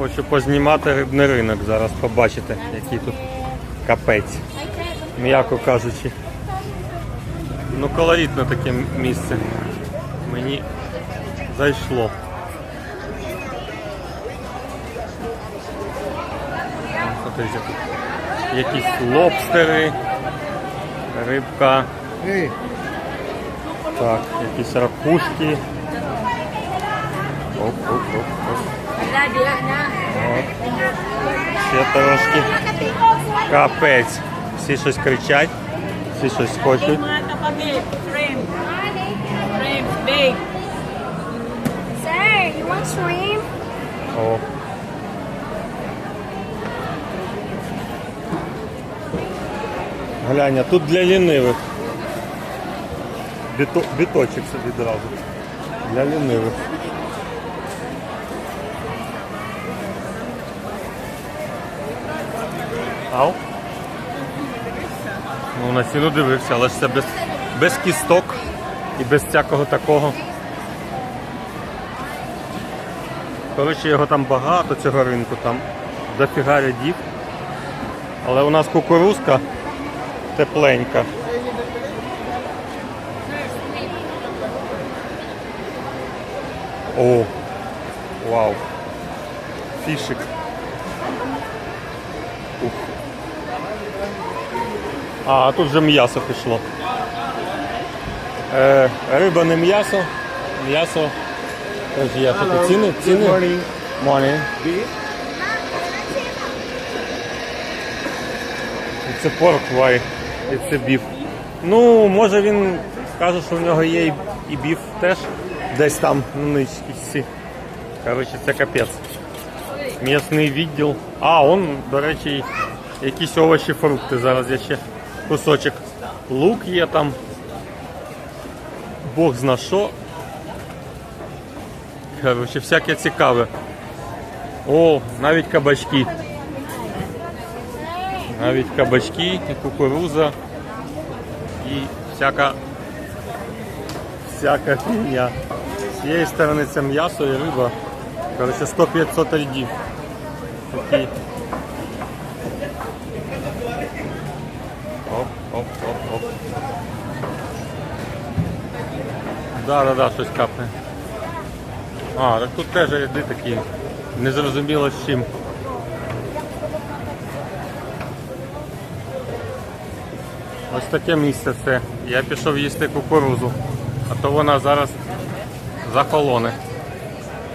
Хочу познімати рибний ринок зараз, побачите, який тут капець. М'яко кажучи. Ну, колоритне таке місце. Мені зайшло. Якісь лобстери, рибка. Так, якісь ракушки. Оп, оп, оп, оп. От. Ще трошки. Капець. Всі щось кричать, всі щось хочуть. О. Глянь, а тут для лінивих. Біто, біточок собі одразу. Для лінивих. Ау. Ну, на ціну дивився, але ж це без, без кісток і без всякого такого. Коротше, його там багато, цього ринку, там дофіга рядів. Але у нас кукурузка тепленька. О, вау. Фішик. Ух. А, тут вже м'ясо пішло. Е, риба не м'ясо, м'ясо теж є. Тут ціни, ціни. Morning. Це порк вай, і це біф. Ну, може він каже, що в нього є і, і біф теж десь там на ничці. Коротше, це капець. М'ясний відділ. А, он, до речі, якісь овочі, фрукти. Зараз я ще кусочок. Лук є там. Бог зна що. Коротше, всяке цікаве. О, навіть кабачки. Навіть кабачки, і кукуруза і всяка всяка фігня. З цієї сторони це м'ясо і риба. Коротше, 100-500 рядів. Такі. Оп, оп. Да, да, да, щось капне. А, так тут теж ряди такі. Незрозуміло з чим. Ось таке місце це. Я пішов їсти кукурузу, а то вона зараз захолоне.